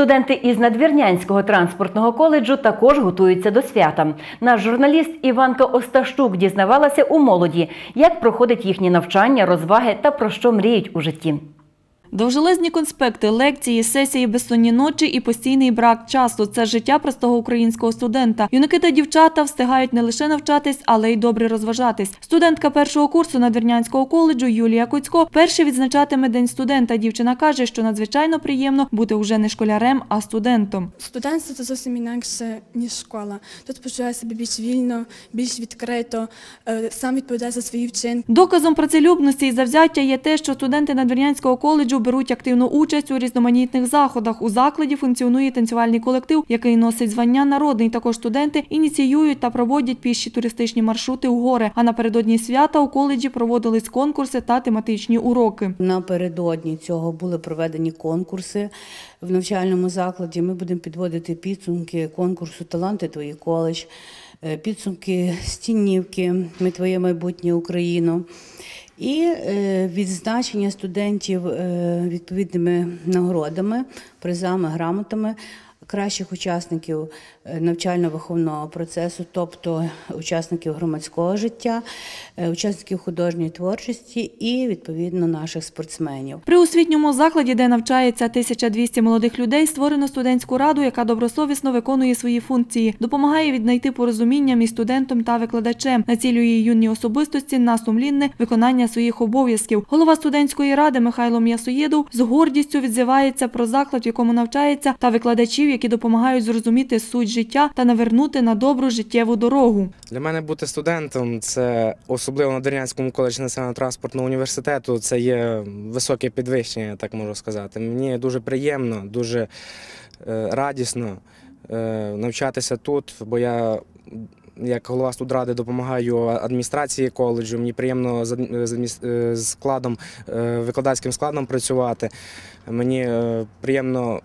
Студенти із Надвірнянського транспортного коледжу також готуються до свята. Наш журналіст Іванка Осташук дізнавалася у молоді, як проходить їхнє навчання, розваги та про що мріють у житті. Довжелезні конспекти, лекції, сесії, безсонні ночі і постійний брак часу це життя простого українського студента. Юнаки та дівчата встигають не лише навчатись, але й добре розважатись. Студентка першого курсу Надвірнянського коледжу Юлія Коцько перший відзначатиме день студента. Дівчина каже, що надзвичайно приємно бути вже не школярем, а студентом. Студентство це зовсім інакше, ніж школа. Тут почуває себе більш вільно, більш відкрито, е, сам відповідає за свої вчинки. Доказом працелюбності і завзяття є те, що студенти Надвірнянського коледжу беруть активну участь у різноманітних заходах. У закладі функціонує танцювальний колектив, який носить звання народний. Також студенти ініціюють та проводять піші туристичні маршрути у гори. А напередодні свята у коледжі проводились конкурси та тематичні уроки. Напередодні цього були проведені конкурси в навчальному закладі. Ми будемо підводити підсумки конкурсу Таланти твої коледж, е, підсумки стінівки Ми твоє майбутнє Україно. І е, відзначення студентів е, відповідними нагородами, призами, грамотами кращих учасників е, навчально-виховного процесу, тобто учасників громадського життя, е, учасників художньої творчості і відповідно наших спортсменів. При освітньому закладі, де навчається 1200 молодих людей, створено студентську раду, яка добросовісно виконує свої функції, допомагає віднайти порозуміння між студентом та викладачем, націлює юні особистості на сумлінне виконання своїх обов'язків. Голова студентської ради Михайло М'ясоєдов з гордістю відзивається про заклад, в якому навчається, та викладачів, які допомагають зрозуміти суть життя та навернути на добру життєву дорогу. Для мене бути студентом це особливо на Дернянському коледжі національного транспортного університету. Це є високе підвищення, так можу сказати. Мені дуже приємно, дуже е, радісно е, навчатися тут, бо я. Як голова студради допомагаю адміністрації коледжу. Мені приємно з е, складом, викладацьким складом працювати. Мені приємно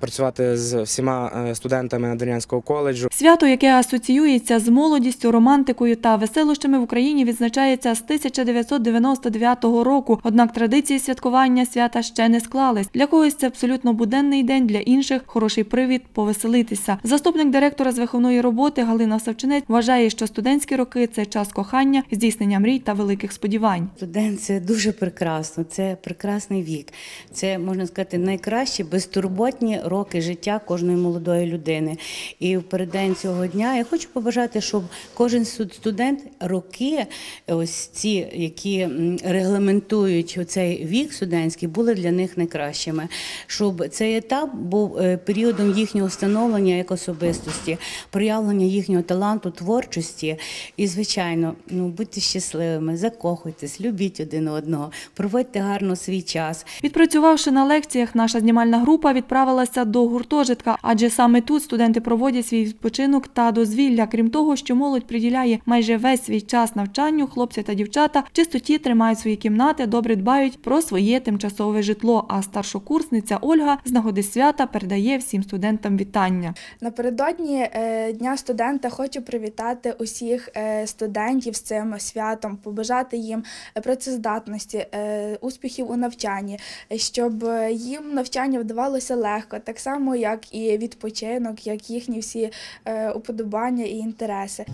працювати з всіма е, студентами Надвірнянського коледжу. Свято, яке асоціюється з молодістю, романтикою та веселощами в Україні, відзначається з 1999 року. Однак традиції святкування свята ще не склались. Для когось це абсолютно буденний день, для інших хороший привід повеселитися. Заступник директора з виховної роботи Галина Савчинець вважає, що студентські роки це час кохання, здійснення мрій та великих сподівань. Студент це дуже прекрасно, це прекрасний вік. Це можна сказати найкращі безтурботні роки життя кожної молодої людини. І в переддень цього дня я хочу побажати, щоб кожен студ- студент роки, ось ці, які регламентують цей вік студентський, були для них найкращими. Щоб цей етап був е, періодом їхнього становлення як особистості, проявлення їхнього таланту, творчості. І, звичайно, ну будьте щасливими, закохуйтесь, любіть один одного, проводьте гарно свій час. Відпрацювавши на лекціях, наша знімальна група відправилася до гуртожитка, адже саме тут студенти проводять свій відпочинок та дозвілля. Крім того, що молодь приділяє майже весь свій час навчанню, хлопці та дівчата в чистоті тримають свої кімнати, добре дбають про своє тимчасове житло. А старшокурсниця Ольга з нагоди свята передає всім студентам вітання. Напередодні е, Дня студента хочу привітати усіх е, студентів з цим святом, побажати їм працездатності, е, успіхів у навчанні, щоб їм навчання вдавалося легко, так само як і відпочинок, як їхні всі е, уподобання і інтереси.